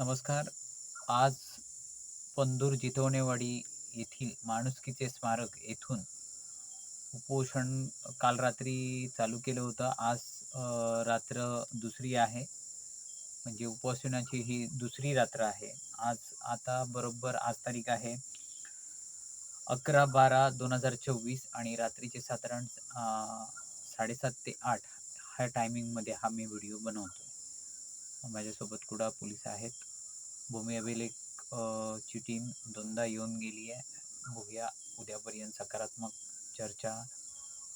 नमस्कार. आज पंदूर जितवणेवाडी येथील माणुसकीचे स्मारक येथून उपोषण काल रात्री चालू केलं होतं. आज रात्र दुसरी आहे. म्हणजे उपोषणाची ही दुसरी रात्र आहे. आज आता बरोबर आज तारीख आहे 11/12/2024 आणि रात्रीचे साधारण साडेसात ते आठ ह्या टायमिंगमध्ये हा मी व्हिडिओ बनवतो माझ्यासोबत कुडाळ पोलीस आहेत. भूमी अभिलेख ची टीम दोनदा येऊन गेली आहे. बघूया उद्यापर्यंत सकारात्मक चर्चा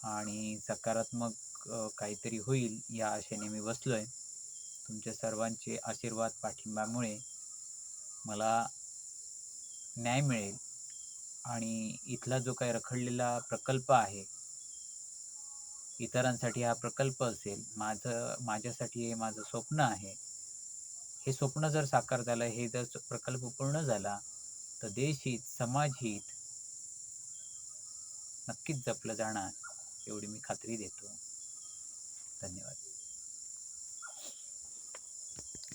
आणि सकारात्मक काहीतरी होईल या आशेने मी बसलोय. तुमच्या सर्वांचे आशीर्वाद, पाठिंब्यामुळे मला न्याय मिळेल आणि इथला जो काही रखडलेला प्रकल्प आहे इतरांसाठी हा प्रकल्प असेल. माझं माझ्यासाठी हे माझं स्वप्न आहे. हे स्वप्न जर साकार झालं, हे जर प्रकल्प पूर्ण झाला, तर देशहित, समाजहित नक्कीच जपलं जाणार, एवढी मी खात्री देतो.